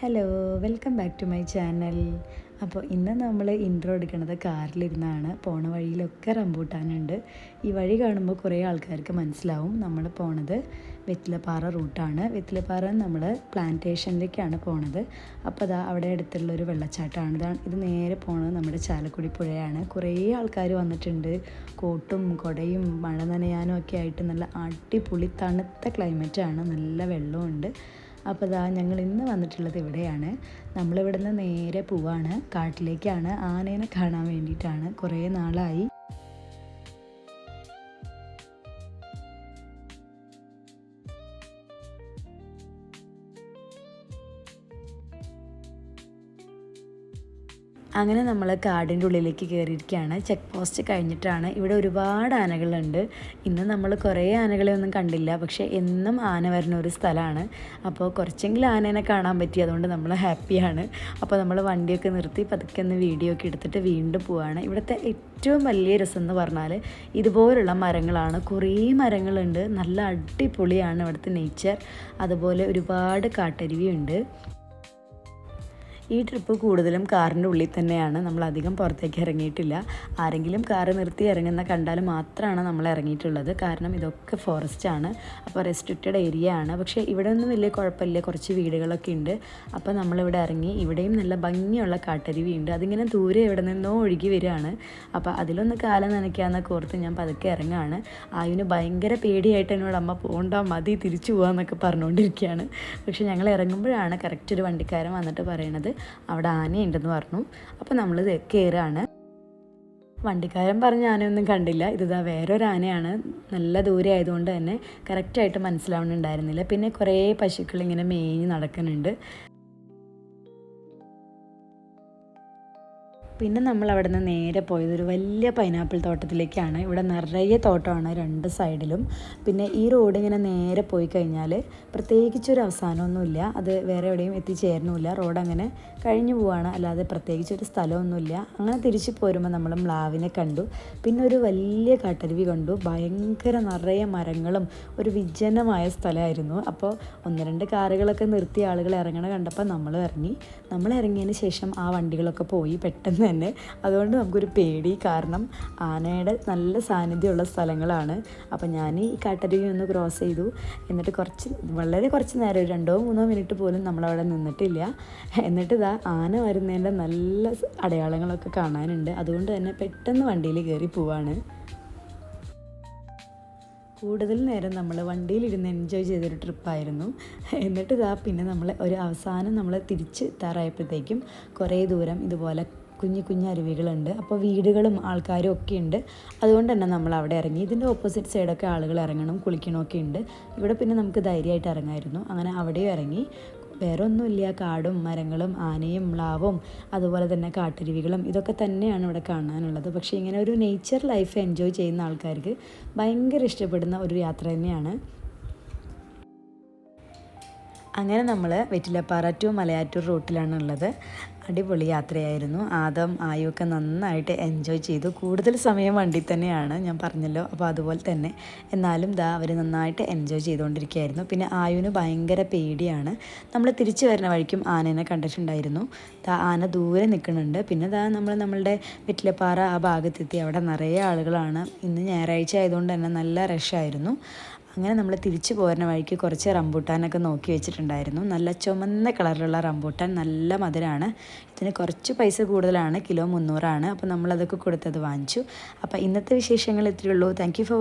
Hello welcome back to my channel അപ്പോൾ ഇന്ന് നമ്മൾ ഇൻട്രോ എടുക്കുന്നത് കാറിലിരുന്നാണ്. പോണ വഴിയിലൊക്കെ റംബൂട്ടാനുണ്ട്. ഈ വഴി കാണുമ്പോൾ കുറേ ആൾക്കാർക്ക് മനസ്സിലാവും. നമ്മൾ പോണത് വെറ്റിലപ്പാറ റൂട്ടാണ്. വെറ്റിലപ്പാറ നമ്മൾ പ്ലാന്റേഷനിലേക്കാണ് പോണത്. അപ്പോൾ അതാ അവിടെ അടുത്തുള്ളൊരു വെള്ളച്ചാട്ടമാണ്. ഇതാണ് ഇത് നേരെ പോണത് നമ്മുടെ ചാലക്കുടി പുഴയാണ്. കുറേ ആൾക്കാർ വന്നിട്ടുണ്ട്. കോട്ടും കൊടയും മഴ നനയാനും ഒക്കെ ആയിട്ട് നല്ല അടിപൊളി തണുത്ത ക്ലൈമറ്റാണ് നല്ല വെള്ളമുണ്ട് അപ്പോൾ ഇതാ ഞങ്ങൾ ഇന്ന് വന്നിട്ടുള്ളത് ഇവിടെയാണ്. നമ്മളിവിടെ നിന്ന് നേരെ പോവാണ്. കാട്ടിലേക്കാണ്. ആനേനെ കാണാൻ വേണ്ടിയിട്ടാണ്. കുറേ നാളായി. അങ്ങനെ നമ്മൾ കാടിന്റെ ഉള്ളിലേക്ക് കയറിയിരിക്കുകയാണ് ചെക്ക് പോസ്റ്റ് കഴിഞ്ഞിട്ടാണ്. ഇവിടെ ഒരുപാട് ആനകളുണ്ട്. ഇന്ന് നമ്മൾ കുറേ ആനകളെ ഒന്നും കണ്ടില്ല. പക്ഷേ എന്നും ആന വരുന്ന ഒരു സ്ഥലമാണ്. അപ്പോൾ കുറച്ചെങ്കിലും ആനേനെ കാണാൻ പറ്റി. അതുകൊണ്ട് നമ്മൾ ഹാപ്പിയാണ്. അപ്പോൾ നമ്മൾ വണ്ടിയൊക്കെ നിർത്തി പതുക്കെ ഒന്ന് വീഡിയോ ഒക്കെ എടുത്തിട്ട് വീണ്ടും പോവാണ്. ഇവിടുത്തെ ഏറ്റവും വലിയ രസം എന്ന് പറഞ്ഞാൽ ഇതുപോലുള്ള മരങ്ങളാണ്. കുറേ മരങ്ങളുണ്ട്. നല്ല അടിപൊളിയാണ് ഇവിടുത്തെ നേച്ചർ അതുപോലെ ഒരുപാട് കാട്ടരുവിയുണ്ട്. ഈ ട്രിപ്പ് കൂടുതലും കാറിന്റെ ഉള്ളിൽ തന്നെയാണ്. നമ്മൾ അധികം പുറത്തേക്ക് ഇറങ്ങിയിട്ടില്ല. ആരെങ്കിലും കാറ് നിർത്തി ഇറങ്ങുന്ന കണ്ടാൽ മാത്രമാണ് നമ്മൾ ഇറങ്ങിയിട്ടുള്ളത്. കാരണം ഇതൊക്കെ ഫോറസ്റ്റ് ആണ്. അപ്പോൾ റെസ്ട്രിക്റ്റഡ് ഏരിയ ആണ്. പക്ഷേ ഇവിടെ ഒന്നും വലിയ കുഴപ്പമില്ല. കുറച്ച് വീടുകളൊക്കെ ഉണ്ട്. അപ്പോൾ നമ്മളിവിടെ ഇറങ്ങി ഇവിടെയും നല്ല ഭംഗിയുള്ള കാട്ടരുവി ഉണ്ട് അതിങ്ങനെ ദൂരെ ഇവിടെ നിന്നോ ഒഴുകി വരികയാണ്. അപ്പോൾ അതിലൊന്ന് കാലം നനയ്ക്കാമെന്നൊക്കെ ഓർത്ത് ഞാൻ പതുക്കെ ഇറങ്ങുകയാണ്. ആയുന് ഭയങ്കര പേടിയായിട്ട് എന്നോട് അമ്മ പോകണ്ട മതി തിരിച്ചു പോകാമെന്നൊക്കെ പറഞ്ഞുകൊണ്ടിരിക്കുകയാണ്. പക്ഷേ ഞങ്ങൾ ഇറങ്ങുമ്പോഴാണ് കറക്റ്റ് ഒരു വണ്ടിക്കാരൻ വന്നിട്ട് പറയണത്. അവിടെ ആനയുണ്ടെന്ന് പറഞ്ഞു. അപ്പോൾ നമ്മൾ കയറുകയാണ് വണ്ടിക്കാരൻ പറഞ്ഞ ആനയൊന്നും കണ്ടില്ല. ഇതാ വേറൊരു ആനയാണ് നല്ല ദൂരെ ആയതുകൊണ്ട് തന്നെ കറക്റ്റായിട്ട് മനസ്സിലാവുന്നുണ്ടായിരുന്നില്ല. പിന്നെ കുറേ പശുക്കൾ ഇങ്ങനെ മേഞ്ഞ് നടക്കുന്നുണ്ട്. പിന്നെ നമ്മൾ അവിടെ നിന്ന് നേരെ പോയത് ഒരു വലിയ പൈനാപ്പിൾ തോട്ടത്തിലേക്കാണ്. ഇവിടെ നിറയെ തോട്ടമാണ് രണ്ട് സൈഡിലും. പിന്നെ ഈ റോഡ് ഇങ്ങനെ നേരെ പോയി കഴിഞ്ഞാൽ പ്രത്യേകിച്ചൊരു അവസാനമൊന്നുമില്ല. അത് വേറെ എവിടെയും എത്തിച്ചേരണമില്ല റോഡ് അങ്ങനെ കഴിഞ്ഞു പോവാണ്. അല്ലാതെ പ്രത്യേകിച്ച് ഒരു സ്ഥലമൊന്നുമില്ല. അങ്ങനെ തിരിച്ചു പോരുമ്പോൾ നമ്മൾ മ്ലാവിനെ കണ്ടു. പിന്നെ ഒരു വലിയ കാട്ടരുവി കണ്ടു. ഭയങ്കര നിറയെ മരങ്ങളും ഒരു വിജനമായ സ്ഥലമായിരുന്നു. അപ്പോൾ ഒന്ന് രണ്ട് കാറുകളൊക്കെ നിർത്തി ആളുകൾ ഇറങ്ങണ കണ്ടപ്പോൾ നമ്മൾ ഇറങ്ങി. നമ്മൾ ഇറങ്ങിയതിന് ശേഷം ആ വണ്ടികളൊക്കെ പോയി പെട്ടെന്ന് തന്നെ. അതുകൊണ്ട് നമുക്കൊരു പേടി കാരണം ആനയുടെ നല്ല സാന്നിധ്യമുള്ള സ്ഥലങ്ങളാണ്. അപ്പോൾ ഞാൻ ഈ കാട്ടരുവി ഒന്ന് ക്രോസ് ചെയ്തു. എന്നിട്ട് കുറച്ച് വളരെ കുറച്ച് നേരം ഒരു രണ്ടോ മൂന്നോ മിനിറ്റ് പോലും നമ്മളവിടെ നിന്നിട്ടില്ല. എന്നിട്ട് ഇതാ ആന വരുന്നതിന്റെ നല്ല അടയാളങ്ങളൊക്കെ കാണാനുണ്ട്. അതുകൊണ്ട് തന്നെ പെട്ടെന്ന് വണ്ടിയിൽ കയറി പോവാണ്. കൂടുതൽ നേരം നമ്മൾ വണ്ടിയിലിരുന്ന് എൻജോയ് ചെയ്തൊരു ട്രിപ്പായിരുന്നു എന്നിട്ട് ഇതാ പിന്നെ നമ്മൾ ഒരു അവസാനം നമ്മൾ തിരിച്ച് എത്താറായപ്പോഴത്തേക്കും കുറേ ദൂരം ഇതുപോലെ കുഞ്ഞു കുഞ്ഞു അരുവികളുണ്ട്. അപ്പോൾ വീടുകളും ആൾക്കാരും ഒക്കെ ഉണ്ട് അതുകൊണ്ട് തന്നെ നമ്മൾ അവിടെ ഇറങ്ങി. ഇതിന്റെ ഓപ്പോസിറ്റ് സൈഡൊക്കെ ആളുകൾ ഇറങ്ങണം കുളിക്കണമൊക്കെ ഉണ്ട്. ഇവിടെ പിന്നെ നമുക്ക് ധൈര്യമായിട്ട് ഇറങ്ങായിരുന്നു. അങ്ങനെ അവിടെയും ഇറങ്ങി. വേറെ ഒന്നുമില്ല. കാടും മരങ്ങളും ആനയും മ്ലാവും അതുപോലെ തന്നെ കാട്ടരുവികളും ഇതൊക്കെ തന്നെയാണ് ഇവിടെ കാണാനുള്ളത്. പക്ഷേ ഇങ്ങനെ ഒരു നേച്ചർ ലൈഫ് എൻജോയ് ചെയ്യുന്ന ആൾക്കാർക്ക് ഭയങ്കര ഇഷ്ടപ്പെടുന്ന ഒരു യാത്ര തന്നെയാണ്. അങ്ങനെ നമ്മൾ വെറ്റിലപ്പാറ ടു മലയാറ്റൂർ റൂട്ടിലാണ് ഉള്ളത് അടിപൊളി യാത്രയായിരുന്നു. ആദം ആയുമൊക്കെ നന്നായിട്ട് എൻജോയ് ചെയ്തു. കൂടുതൽ സമയം വണ്ടി തന്നെയാണ് ഞാൻ പറഞ്ഞല്ലോ. അപ്പോൾ അതുപോലെ തന്നെ എന്നാലും ദാ അവർ നന്നായിട്ട് എൻജോയ് ചെയ്തുകൊണ്ടിരിക്കുകയായിരുന്നു. പിന്നെ ആയുവിന് ഭയങ്കര പേടിയാണ്. നമ്മൾ തിരിച്ചു വരുന്ന വഴിക്കും ആനേനെ കണ്ടിട്ടുണ്ടായിരുന്നു. ദാ ആന ദൂരെ നിൽക്കുന്നുണ്ട്. പിന്നെ ദാ നമ്മൾ നമ്മളുടെ വെറ്റിലപ്പാറ ആ ഭാഗത്തെത്തി. അവിടെ നിറയെ ആളുകളാണ്. ഇന്ന് ഞായറാഴ്ച ആയതുകൊണ്ട് തന്നെ നല്ല റഷായിരുന്നു അങ്ങനെ നമ്മൾ തിരിച്ചു പോരുന്ന വഴിക്ക് കുറച്ച് റംബൂട്ടാനൊക്കെ നോക്കി വെച്ചിട്ടുണ്ടായിരുന്നു. നല്ല ചുമന്ന കളറിലുള്ള റംബൂട്ടാൻ നല്ല മധുരമാണ് ഇതിന് കുറച്ച് പൈസ കൂടുതലാണ് കിലോ മുന്നൂറാണ്. അപ്പോൾ നമ്മളതൊക്കെ കൊടുത്തത് വാങ്ങിച്ചു. അപ്പോൾ ഇന്നത്തെ വിശേഷങ്ങൾ ഇത്രയേ ഉള്ളൂ. Thank for